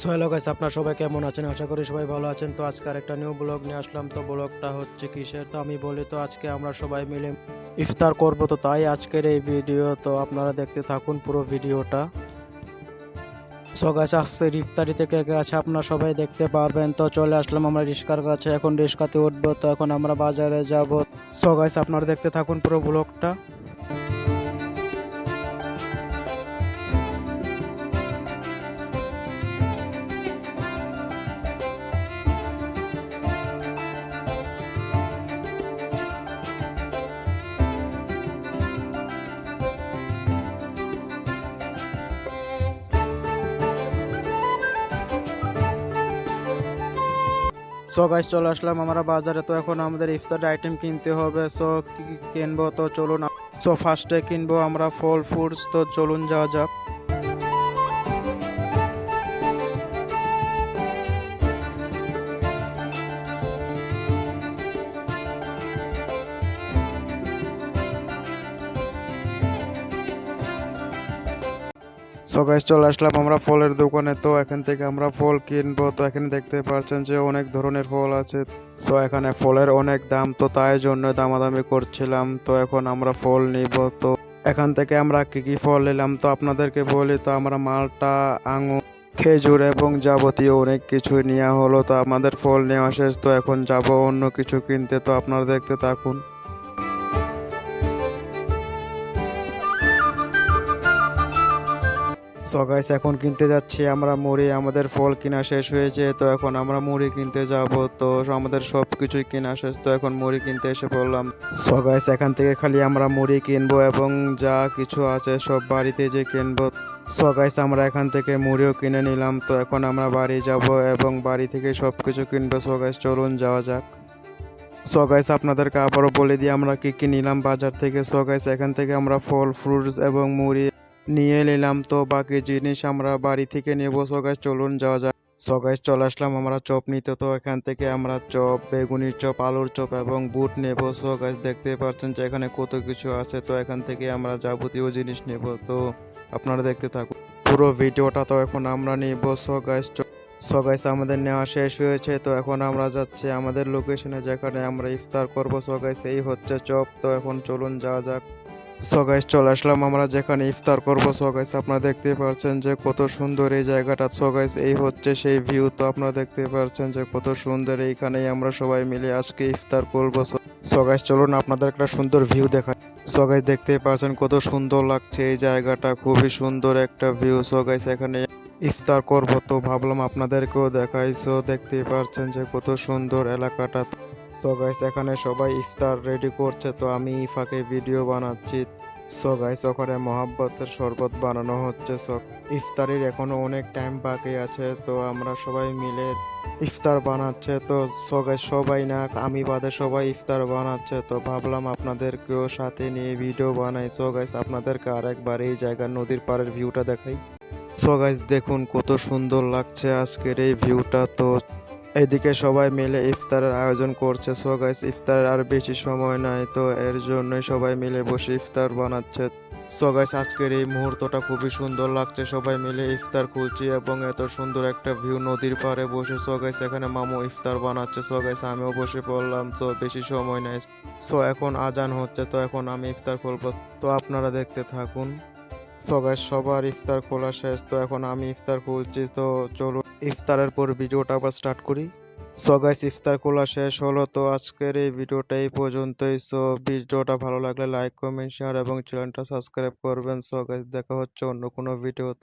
So guys আপনারা সবাই কেমন আছেন? আশা করি সবাই ভালো আছেন। তো আজকে একটা নিউ ব্লগ নিয়ে আসলাম। তো ব্লগটা হচ্ছে কিসের? তো আমি বলি, তো আজকে আমরা সবাই মিলে ইফতার করব। তো তাই আজকের এই ভিডিও তো আপনারা দেখতে থাকুন পুরো ভিডিওটা সো গাছ আসছে ইফতারি থেকে কে আছে আপনারা সবাই দেখতে পারবেন। তো চলে আসলাম আমরা রিস্কার কাছে। এখন রিস্কাতে উঠবো, তো এখন আমরা বাজারে যাব। সো গাইস আপনারা দেখতে থাকুন পুরো ব্লগটা সো গাইস চলে আসলাম আমরা বাজারে। তো এখন আমাদের ইফতার আইটেম কিনতে হবে। সো কিনবো? তো চলুন সো ফার্স্টে কিনবো আমরা ফল ফ্রুটস তো চলুন যাওয়া যাক। সো গাইস চলে আসলাম আমরা ফলের দোকানে। তো এখান থেকে আমরা ফল কিনবো। তো এখানে দেখতে পাচ্ছেন যে অনেক ধরনের ফল আছে। সো এখানে ফলের অনেক দাম। তো তাই জন্য দামাদামি করছিলাম। তো এখন আমরা ফল নিব। তো এখান থেকে আমরা কি কি ফল নিলাম? তো আপনাদেরকে বলি, তো আমরা মালটা, আঙুর, খেজুর এবং যাবতীয় অনেক কিছু নেওয়া হলো। তো আমাদের ফল নেওয়া শেষ। তো এখন যাব অন্য কিছু কিনতে। তো আপনারা দেখতে থাকুন। সো গাইস এখন কিনতে যাচ্ছি আমরা মুড়ি। আমাদের ফল কিনা শেষ হয়েছে, তো এখন আমরা মুড়ি কিনতে যাব। তো, আমাদের সব কিছুই কেনা শেষ, তো এখন মুড়ি কিনতে এসে পড়লাম। সো গাইস এখান থেকে খালি আমরা মুড়ি কিনবো এবং যা কিছু আছে সব বাড়িতে যে কিনবো। সো গাইস আমরা এখান থেকে মুড়িও কিনে নিলাম। তো, এখন আমরা বাড়ি যাব এবং বাড়ি থেকে সব কিছু কিনবো। সো গাইস চলুন যাওয়া যাক। সো গাইস আপনাদেরকে আবারও বলে দিই, আমরা কি কি নিলাম বাজার থেকে। সো গাইস এখান থেকে আমরা ফল ফ্রুটস এবং মুড়ি নিয়ে নিলাম তো বাকি জিনিস আমরা বাড়ি থেকে নেব। সো গাইস চলুন যাওয়া যাক। সো গাইস চলে আসলাম আমরা চপ নিতে। তো এখান থেকে আমরা চপ, বেগুনির চপ, আলুর চপ এবং বুট নেব। সো গাইস দেখতে পাচ্ছেন যে এখানে কত কিছু আছে। তো এখান থেকে আমরা যাবতীয় জিনিস নেব। তো আপনারা দেখতে থাকুন। পুরো ভিডিওটা তো এখন আমরা নিব। সো গাইস সো গাইস আমাদের নেওয়া শেষ হয়েছে। তো এখন আমরা যাচ্ছি আমাদের লোকেশনে যেখানে আমরা ইফতার করব। সো গাইস এই হচ্ছে চপ। তো এখন চলুন যাওয়া যাক। সো গাইস চলে আসলাম আমরা যেখানে ইফতার করব। সো গাইস আপনারা দেখতে পাচ্ছেন যে কত সুন্দর এই জায়গাটা। সো গাইস এই হচ্ছে সেই ভিউ তো আপনারা দেখতে পাচ্ছেন যে কত সুন্দর এইখানেই আমরা সবাই মিলে আজকে ইফতার করব। সো গাইস চলুন আপনাদের একটা সুন্দর ভিউ দেখাই। সো গাইস দেখতে পাচ্ছেন কত সুন্দর লাগছে এই জায়গাটা। খুবই সুন্দর একটা ভিউ সো গাইস এখানে ইফতার করব। তো ভাবলাম আপনাদেরকেও দেখাইছো দেখতে পাচ্ছেন যে কত সুন্দর এলাকাটা। সো গাইস এখানে সবাই ইফতার রেডি করছে, তো আমি ফাঁকে ভিডিও বানাচ্ছি। সো গাইস ওখানে মহাব্বতের শরবত বানানো হচ্ছে। সো ইফতারির এখনও অনেক টাইম বাকি আছে, তো আমরা সবাই মিলে ইফতার বানাচ্ছে। তো সো গাইস সবাই না, আমি বাদে সবাই ইফতার বানাচ্ছে। তো ভাবলাম আপনাদেরকেও সাথে নিয়ে ভিডিও বানাই। সো গাইস আপনাদেরকে আরেকবার এই জায়গার নদীর পাড়ের ভিউটা দেখাই। সো গাইস দেখুন কত সুন্দর লাগছে আজকের এই ভিউটা তো এদিকে সবাই মিলে ইফতারের আয়োজন করছে। সো গাইস ইফতারের আর বেশি সময় নাই, তো এর জন্যই সবাই মিলে বসে ইফতার বানাচ্ছে। সো গাইস আজকের এই মুহূর্তটা খুবই সুন্দর লাগছে। সবাই মিলে ইফতার খুলছি এবং এত সুন্দর একটা ভিউ নদীর পাড়ে বসে। সো গাইস এখানে মামু ইফতার বানাচ্ছে। সো গাইস আমিও বসে পড়লাম তো বেশি সময় নাই। সো এখন আজান হচ্ছে, তো এখন আমি ইফতার খুলবো তো আপনারা দেখতে থাকুন। সো গাইস সবার ইফতার খোলা শেষ, তো এখন আমি ইফতার খুলছি তো চলুন ইফতারের পর ভিডিওটা আবার স্টার্ট করি। সো গাইস ইফতার খোলা শেষ হলো, তো আজকের এই ভিডিওটা এই পর্যন্তই। সো ভিডিওটা ভালো লাগলে লাইক কমেন্ট শেয়ার এবং চ্যানেলটা সাবস্ক্রাইব করবেন। সো গাইস দেখা হচ্ছে অন্য কোনো ভিডিওতে।